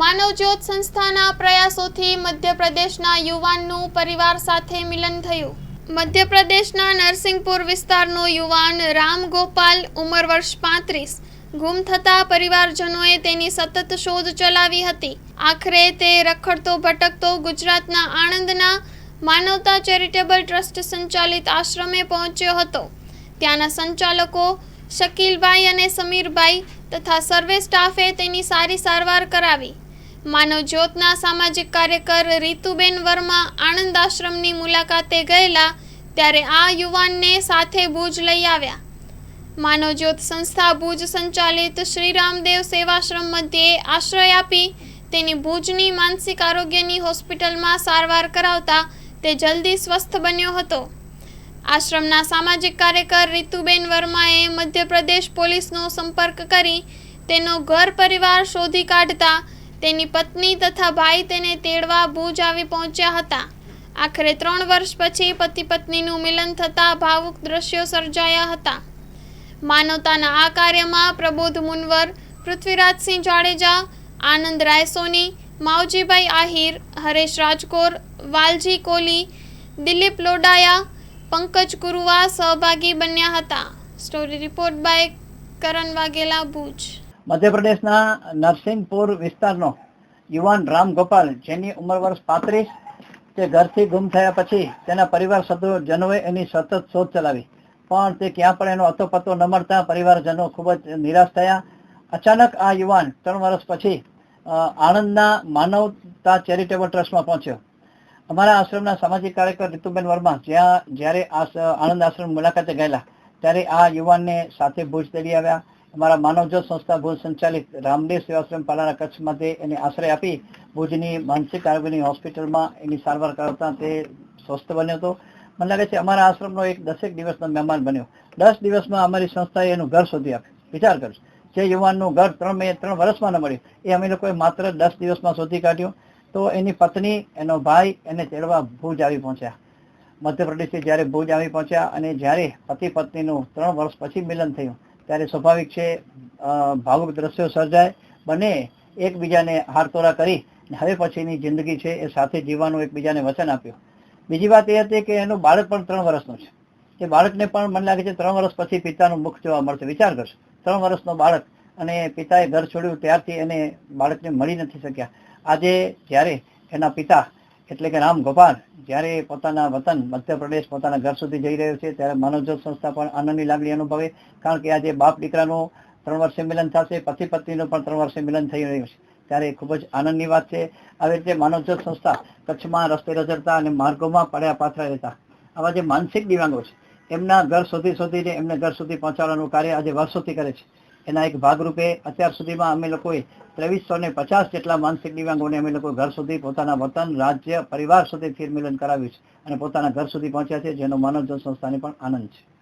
માનવજ્યોત સંસ્થાના પ્રયાસોથી મધ્યપ્રદેશના યુવાનનું પરિવાર સાથે મિલન થયું. મધ્યપ્રદેશના નરસિંહપુર વિસ્તારનો યુવાન રામ ગોપાલ, ઉંમર વર્ષ પાંત્રીસ. ગુમ થતા પરિવારજનોએ તેની સતત શોધ ચલાવી હતી. આખરે તે રખડતો, ભટકતો ગુજરાતના આણંદના માનવતા ચેરિટેબલ ટ્રસ્ટ સંચાલિત આશ્રમે પહોંચ્યો હતો. ત્યાંના સંચાલકો શકીલભાઈ અને સમીરભાઈ તથા સર્વે સ્ટાફે તેની સારી સારવાર કરાવી. માનવ જ્યોતના સામાજિક કાર્યકર રીતુબેન વર્મા આણંદ આશ્રમની મુલાકાતે ગયેલા ત્યારે આ યુવાનને સાથે ભુજ લઈ આવ્યા. માનવ જ્યોત સંસ્થા ભુજ સંચાલિત શ્રી રામદેવ સેવાશ્રમ મધ્યે આશ્રય આપી તેની ભુજની માનસિક આરોગ્યની હોસ્પિટલમાં સારવાર કરાવતા તે જલ્દી સ્વસ્થ બન્યો હતો. આશ્રમના સામાજિક કાર્યકર રીતુબેન વર્માએ મધ્યપ્રદેશ પોલીસનો સંપર્ક કરી તેનો ઘર પરિવાર શોધી કાઢતા તેની પત્ની તથા ભાઈ તેને તેડવા ભુજ આવી પહોંચ્યા હતા. આખરે ત્રણ વર્ષ પછી પતિ પત્નીનું મિલન થતાં ભાવુક દ્રશ્યો સર્જાયા હતા. માનવતાના આ કાર્યમાં પ્રબોધ મુનવર, પૃથ્વીરાજસિંહ જાડેજા, આનંદ રાયસોની, માવજીભાઈ આહિર, હરેશ રાજકોર, વાલજી કોલી, દિલીપ લોડાયા, પંકજ કુરુવા સહભાગી બન્યા હતા. Story report by Karan Vaghela Bhuj. મધ્યપ્રદેશના નરસિંહપુર વિસ્તારનો યુવાન રામ ગોપાલ, જેની ઉંમર વર્ષ પાંત્રીસ, તે ઘરથી ગુમ થયા પછી તેના પરિવાર સભ્યોજનોએ એની સતત શોધ ચલાવી. પણ તે ક્યાં પણ એનો અતોપતો ન મળતા પરિવારજનો ખૂબ જ નિરાશ થયા. અચાનક આ યુવાન ત્રણ વર્ષ પછી આણંદના માનવતા ચેરિટેબલ ટ્રસ્ટમાં પહોંચ્યો. અમારા આશ્રમના સામાજિક કાર્યકર રીતુબેન વર્મા જ્યાં, જ્યારે આણંદ આશ્રમ મુલાકાતે ગયેલા, ત્યારે આ યુવાનને સાથે ભુજ તેડી આવ્યા. અમારા માનવજ્યોત સંસ્થા ભુજ સંચાલિત રામદેવ સેવાશ્રમ પાલાના કચ્છમાંથી એને આશ્રય આપી ભુજની માનસિક આરોગ્યની હોસ્પિટલમાં એની સારવાર કરાવતા તે સ્વસ્થ બન્યો હતો. મને લાગે છે અમારા આશ્રમનો એક દસેક દિવસનો મહેમાન બન્યો. દસ દિવસમાં અમારી સંસ્થાએ એનું ઘર શોધી આપ્યું. વિચાર કરજો જે યુવાનનું ઘર ત્રણ મે ત્રણ વર્ષમાં ન મળ્યું એ અમે લોકોએ માત્ર દસ દિવસમાં શોધી કાઢ્યું. તો એની પત્ની, એનો ભાઈ, એને તેડવા ભુજ આવી પહોંચ્યા. મધ્યપ્રદેશથી જ્યારે ભુજ આવી પહોંચ્યા અને જ્યારે પતિ પત્નીનું ત્રણ વર્ષ પછી મિલન થયું. ત્યારે સ્વાભાવિક છે ભાવુક દ્રશ્યો સર્જાય, બંને એકબીજાને હારતોરા કરી હવે પછીની જિંદગી છે એ સાથે જીવવાનું એકબીજાને વચન આપ્યું. બીજી વાત એ હતી કે એનું બાળક પણ ત્રણ વર્ષનું છે. એ બાળકને પણ મને લાગે છે ત્રણ વર્ષ પછી પિતાનું મુખ જોવા મળશે. વિચાર કરશો. ત્રણ વર્ષનો બાળક અને પિતાએ ઘર છોડ્યું ત્યારથી એને બાળકને મળી નથી શક્યા. આજે જ્યારે એના પિતા એટલે કે રામ ગોપાલ, જ્યારે પોતાના વતન મધ્યપ્રદેશ પોતાના ઘર સુધી જઈ રહ્યો છે, ત્યારે માનવજ્યોત સંસ્થા પણ આનંદની લાગણી અનુભવે, કારણ કે આજે બાપ દીકરાનું ત્રણ વર્ષે મિલન થશે, પતિ પત્નીનું પણ ત્રણ વર્ષે મિલન થઈ રહ્યું છે. ત્યારે ખૂબ જ આનંદની વાત છે. આવી રીતે માનવજ્યોત સંસ્થા કચ્છમાં રસ્તે રજડતા અને માર્ગોમાં પડ્યા પાથરા રહેતા. આવા જે માનસિક દિવ્યાંગો છે, એમના ઘર સુધી શોધીને એમને ઘર સુધી પહોંચાડવાનું કાર્ય આજે વર્ષોથી કરે છે. એના એક ભાગરૂપે અત્યાર સુધીમાં અમે લોકોએ ત્રેવીસો ને પચાસ જેટલા માનસિક દિવ્યાંગોને અમે લોકો ઘર સુધી પોતાના વતન, રાજ્ય, પરિવાર સુધી ફેર મિલન કરાવ્યું છે અને પોતાના ઘર સુધી પહોંચ્યા છે, જેનો માનવજ્યોત સંસ્થાને પણ આનંદ છે.